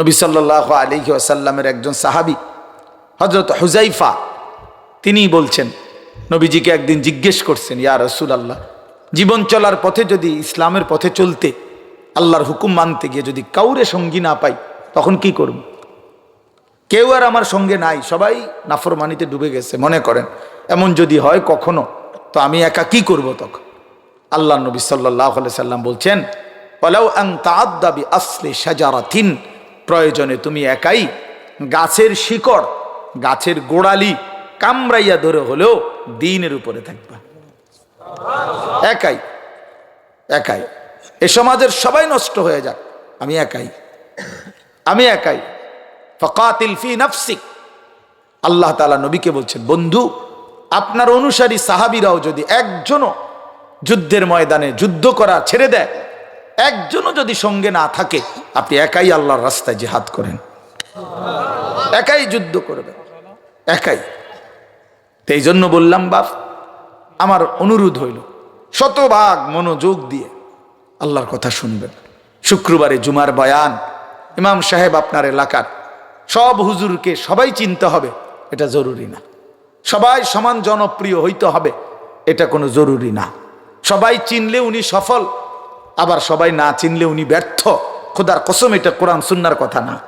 নবী সাল্লাহ আলী আসাল্লামের একজন সাহাবি হজরত হুজাইফা তিনি বলছেন, নবীজিকে একদিন জিজ্ঞেস করছেন, ইয়া রসুল আল্লাহ জীবন চলার পথে যদি ইসলামের পথে চলতে আল্লাহর হুকুম মানতে গিয়ে যদি কাউরে সঙ্গী না পাই, তখন কি করব? কেউ আর আমার সঙ্গে নাই, সবাই নাফরমানিতে ডুবে গেছে, মনে করেন, এমন যদি হয় কখনো, তো আমি একা কি করব তখন? আল্লাহ নবী সাল্লাহ সাল্লাম বলছেন পলাও আং তাদ্দাবি আসলে সাজারাথিন প্রয়োজনে তুমি একাই গাছের শিকড়, গাছের গোড়ালি কামড়াইয়া ধরে হলেও দিনের উপরে থাকবা। একাই একাই। এ সমাজের সবাই নষ্ট হয়ে যাক, আমি একাই। আমি একাই। ফকাতিল ফি নাফসিক। আল্লাহ তালা নবীকে বলছেন, বন্ধু, আপনার অনুসারী সাহাবিরাও যদি একজনও যুদ্ধের ময়দানে যুদ্ধ করা ছেড়ে দেয়, একজনও যদি সঙ্গে না থাকে আপনি একাই আল্লাহর রাস্তায় জেহাদ করেন। একাই যুদ্ধ করবেন। একাই। এই জন্য বললাম, বাপ, আমার অনুরোধ হইল, শতভাগ মনোযোগ দিয়ে আল্লাহর কথা শুনবেন। শুক্রবারে জুমার বয়ান, ইমাম সাহেব আপনার এলাকার, সব হুজুরকে সবাই চিনতে হবে, এটা জরুরি না। সবাই সমান জনপ্রিয় হইতে হবে, এটা কোনো জরুরি না। সবাই চিনলে উনি সফল, আবার সবাই না চিনলে উনি ব্যর্থ। খোদার কসম, এটা কোরআন সুন্নার কথা না।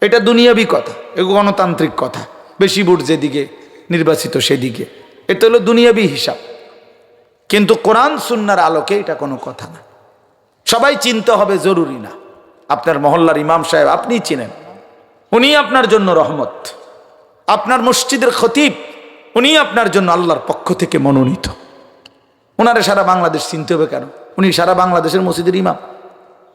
এটা দুনিয়াবি কথা এগুলো গণতান্ত্রিক কথা। বেশি ভোট যেদিকে, নির্বাচিত সেদিকে। এটা হলো দুনিয়াবি হিসাব। কিন্তু কোরআন সুন্নার আলোকে এটা কোনো কথা না। সবাই চিনতে হবে জরুরি না। আপনার মহল্লার ইমাম সাহেব, আপনি চিনেন। উনি আপনার জন্য রহমত। আপনার মসজিদের খতিব, উনি আপনার জন্য আল্লাহর পক্ষ থেকে মনোনীত। ওনারে সারা বাংলাদেশ চিনতে হবে কেন? উনি সারা বাংলাদেশের মসজিদের ইমাম।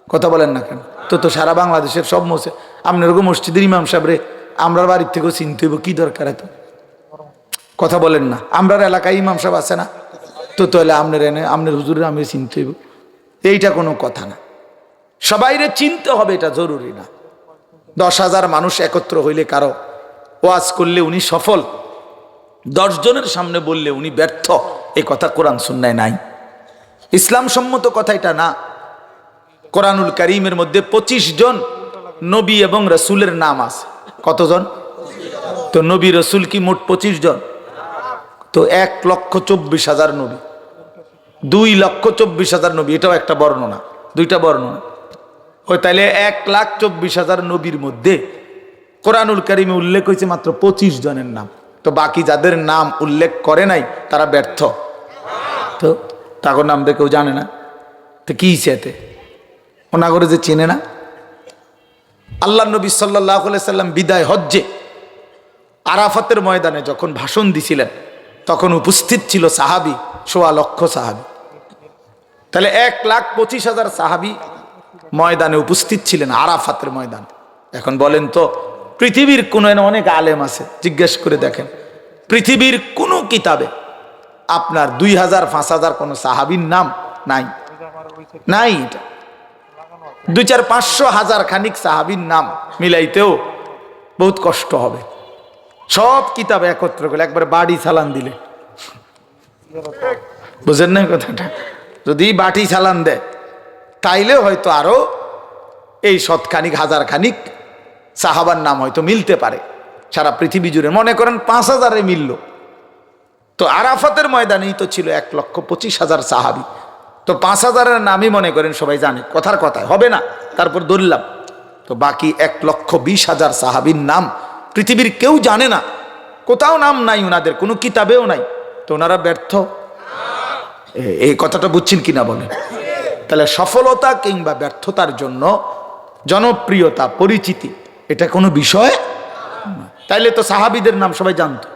কথা বলেন না কেন? তো তো সারা বাংলাদেশের সব মসজিদ, আপনার ওরকম মসজিদের ইমাম সাহেব রে আমরা বাড়ির থেকেও চিনতে হইব কি দরকার এত? কথা বলেন না। আমরার এলাকায় ইমাম সাহেব আছে না? তো তাহলে আপনার এনে, আপনার হুজুরে আমি চিনতে হইব। এইটা কোনো কথা না। সবাইরে চিনতে হবে এটা জরুরি না। দশ হাজার মানুষ একত্র হইলে কারও ওয়াজ করলে উনি সফল। দশ জনের সামনে বললে উনি ব্যর্থ। এই কথা কোরআন, সুন্নায় নাই। ইসলাম সম্মত কথা এটা না। কোরআনুল করিমের মধ্যে পঁচিশ জন নবী এবং রসুলের নাম আছে। কতজন? তো নবী রসুল কি মোট পঁচিশ জন? তো এক লক্ষ চব্বিশ হাজার নবী। দুই লক্ষ চব্বিশ হাজার নবী, এটাও একটা বর্ণনা। দুইটা বর্ণনা। ওই তাইলে এক লাখ চব্বিশ হাজার নবীর মধ্যে কোরআনুল করিমে উল্লেখ হয়েছে মাত্র পঁচিশ জনের নাম। তো বাকি যাদের নাম উল্লেখ করে নাই, তারা ব্যর্থ। তো তাগর নাম দিয়ে কেউ জানে না। তো কি এতে? ওনাগরে যে চেনে না? আল্লাহ নবী সাল্লাহ সাল্লাম বিদায় হজ্জে আরাফাতের ময়দানে যখন ভাষণ দিছিলেন, তখন উপস্থিত ছিল সাহাবি, সোয়া লক্ষ সাহাবি। তাহলে এক লাখ পঁচিশ হাজার সাহাবি ময়দানে উপস্থিত ছিলেন, আরাফাতের ময়দান। এখন বলেন তো, পৃথিবীর কোনো অনেক আলেম আছে, জিজ্ঞেস করে দেখেন। পৃথিবীর কোনো কিতাবে আপনার দুই হাজার, পাঁচ হাজার কোনো সাহাবির নাম নাই? নাই এটা। দুই চার পাঁচশো হাজার খানিক সাহাবির নাম মিলাইতেও বহুত কষ্ট হবে। সব কিতাব একত্র করে একবার বাড়ি চালান দিলে। বুঝেন না কথাটা? যদি বাটি চালান দেয় তাইলে হয়তো আরও এই শতখানিক হাজার খানিক সাহাবার নাম হয়তো মিলতে পারে। সারা পৃথিবী জুড়ে। মনে করেন পাঁচ হাজারে মিলল। তো আরাফাতের ময়দানেই তো ছিল এক লক্ষ পঁচিশ হাজার সাহাবি। তো পাঁচ হাজারের নামই মনে করেন সবাই জানে, কথার কথায় হবে না। তারপর ধরলাম, তো বাকি এক লক্ষ বিশ হাজার সাহাবির নাম পৃথিবীর কেউ জানে না। কোথাও নাম নাই ওনাদের কোনো কিতাবেও নাই। তো ওনারা ব্যর্থ। এই কথাটা বুঝছেন কিনা বলেন? তাহলে সফলতা কিংবা ব্যর্থতার জন্য জনপ্রিয়তা, পরিচিতি, এটা কোনো বিষয় তাইলে তো সাহাবিদের নাম সবাই জানতো।